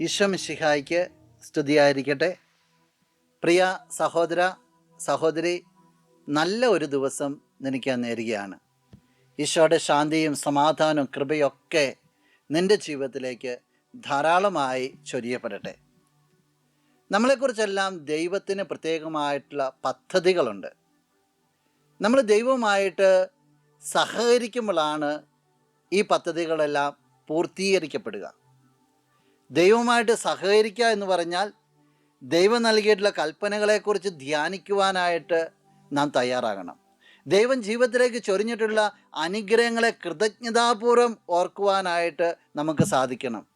ഈശ്വമിശിഹായ്ക്ക് സ്തുതിയായിരിക്കട്ടെ. പ്രിയ സഹോദര സഹോദരി നല്ല ഒരു ദിവസം നിനക്ക് നേരുകയാണ് ഈശോയുടെ ശാന്തിയും സമാധാനവും കൃപയൊക്കെ നിന്റെ ജീവിതത്തിലേക്ക് ധാരാളമായി ചൊരിയപ്പെടട്ടെ. നമ്മളെക്കുറിച്ചെല്ലാം ദൈവത്തിന് പ്രത്യേകമായിട്ടുള്ള പദ്ധതികളുണ്ട്. നമ്മൾ ദൈവവുമായിട്ട് സഹകരിക്കുമ്പോഴാണ് ഈ പദ്ധതികളെല്ലാം പൂർത്തീകരിക്കപ്പെടുക. ദൈവവുമായിട്ട് സഹകരിക്കുക എന്ന് പറഞ്ഞാൽ ദൈവം നൽകിയിട്ടുള്ള കൽപ്പനകളെക്കുറിച്ച് ധ്യാനിക്കുവാനായിട്ട് നാം തയ്യാറാകണം. ദൈവം ജീവിതത്തിലേക്ക് ചൊരിഞ്ഞിട്ടുള്ള അനുഗ്രഹങ്ങളെ കൃതജ്ഞതാപൂർവം ഓർക്കുവാനായിട്ട് നമുക്ക് സാധിക്കണം.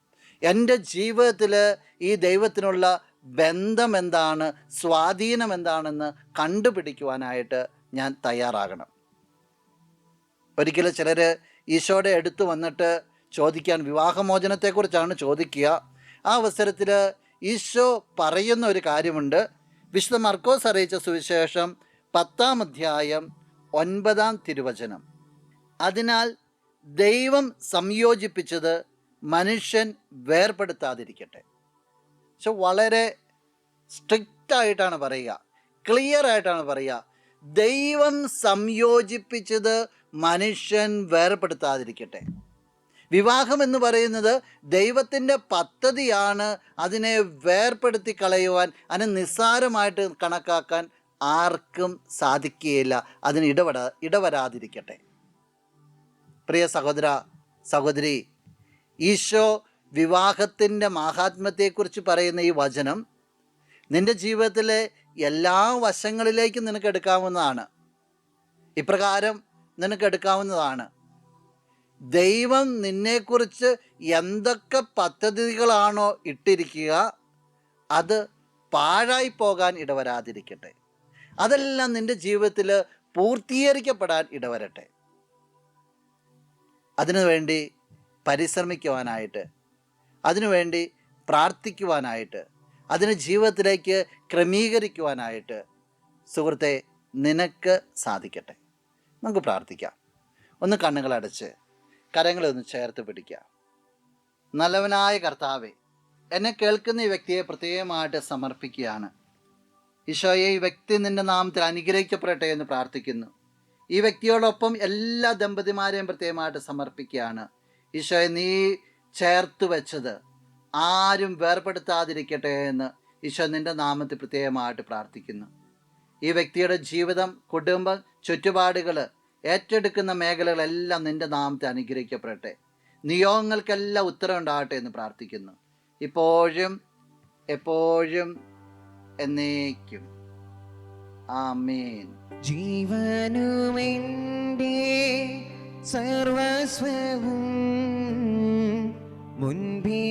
എന്റെ ജീവിതത്തിൽ ഈ ദൈവത്തിനുള്ള ബന്ധം എന്താണ് സ്വാധീനം എന്താണെന്ന് കണ്ടുപിടിക്കുവാനായിട്ട് ഞാൻ തയ്യാറാകണം. ഒരിക്കലും ചിലർ ഈശോയുടെ അടുത്ത് വന്നിട്ട് ചോദിക്കാൻ വിവാഹമോചനത്തെക്കുറിച്ചാണ് ചോദിക്കുക. ആ അവസരത്തിൽ ഈശോ പറയുന്ന ഒരു കാര്യമുണ്ട്. വിശുദ്ധ മർക്കോസ് അറിയിച്ച സുവിശേഷം പത്താം അധ്യായം ഒൻപതാം തിരുവചനം. അതിനാൽ ദൈവം സംയോജിപ്പിച്ചത് മനുഷ്യൻ വേർപെടുത്താതിരിക്കട്ടെ. പക്ഷെ വളരെ സ്ട്രിക്റ്റായിട്ടാണ് പറയുക. ക്ലിയർ ആയിട്ടാണ് പറയുക. ദൈവം സംയോജിപ്പിച്ചത് മനുഷ്യൻ വേർപെടുത്താതിരിക്കട്ടെ. വിവാഹം എന്ന് പറയുന്നത് ദൈവത്തിന്റെ പദ്ധതിയാണ് അതിനെ വേർപ്പെടുത്തി കളയുവാൻ അതിനെ നിസ്സാരമായിട്ട് കണക്കാക്കാൻ ആർക്കും സാധിക്കുകയില്ല. അതിന് ഇടപെടാ ഇടവരാതിരിക്കട്ടെ. പ്രിയ സഹോദര സഹോദരി ഈശോ വിവാഹത്തിന്റെ മാഹാത്മ്യത്തെക്കുറിച്ച് പറയുന്ന ഈ വചനം നിന്റെ ജീവിതത്തിലെ എല്ലാ വശങ്ങളിലേക്കും നിനക്ക് എടുക്കാവുന്നതാണ്. ഇപ്രകാരം നിനക്ക് എടുക്കാവുന്നതാണ്. ദൈവം നിന്നെക്കുറിച്ച് എന്തൊക്കെ പദ്ധതികളാണോ ഇട്ടിരിക്കുക അത് പാഴായി പോകാൻ ഇടവരാതിരിക്കട്ടെ. അതെല്ലാം നിന്റെ ജീവിതത്തിൽ പൂർത്തീകരിക്കപ്പെടാൻ ഇടവരട്ടെ. അതിനുവേണ്ടി പരിശ്രമിക്കുവാനായിട്ട് അതിനുവേണ്ടി പ്രാർത്ഥിക്കുവാനായിട്ട് അതിന് ജീവിതത്തിലേക്ക് ക്രമീകരിക്കുവാനായിട്ട് സുഹൃത്തെ നിനക്ക് സാധിക്കട്ടെ. നമുക്ക് പ്രാർത്ഥിക്കാം. ഒന്ന് കണ്ണുകളടച്ച് കരങ്ങളെ ഒന്ന് ചേർത്ത് പിടിക്കുക. നല്ലവനായ കർത്താവെ എന്നെ കേൾക്കുന്ന ഈ വ്യക്തിയെ പ്രത്യേകമായിട്ട് സമർപ്പിക്കുകയാണ്. ഈശോയെ ഈ വ്യക്തി നിന്റെ നാമത്തിൽ അനുഗ്രഹിക്കപ്പെടട്ടെ എന്ന് പ്രാർത്ഥിക്കുന്നു. ഈ വ്യക്തിയോടൊപ്പം എല്ലാ ദമ്പതിമാരെയും പ്രത്യേകമായിട്ട് സമർപ്പിക്കുകയാണ്. ഈശോയെ നീ ചേർത്ത് വെച്ചത് ആരും വേർപെടുത്താതിരിക്കട്ടെ എന്ന് ഈശോ നിന്റെ നാമത്തിൽ പ്രത്യേകമായിട്ട് പ്രാർത്ഥിക്കുന്നു. ഈ വ്യക്തിയുടെ ജീവിതം കുടുംബം ചുറ്റുപാടുകൾ ഏറ്റെടുക്കുന്ന മേഖലകളെല്ലാം നിന്റെ നാമത്തെ അനുഗ്രഹിക്കപ്പെടട്ടെ. നിയോഗങ്ങൾക്കെല്ലാം ഉത്തരം ഉണ്ടാകട്ടെ എന്ന് പ്രാർത്ഥിക്കുന്നു. ഇപ്പോഴും എപ്പോഴും എന്നേക്കും. ആമേൻ. ജീവനുമെന്റെ സർവസ്വവും മുൻപിലണച്ച്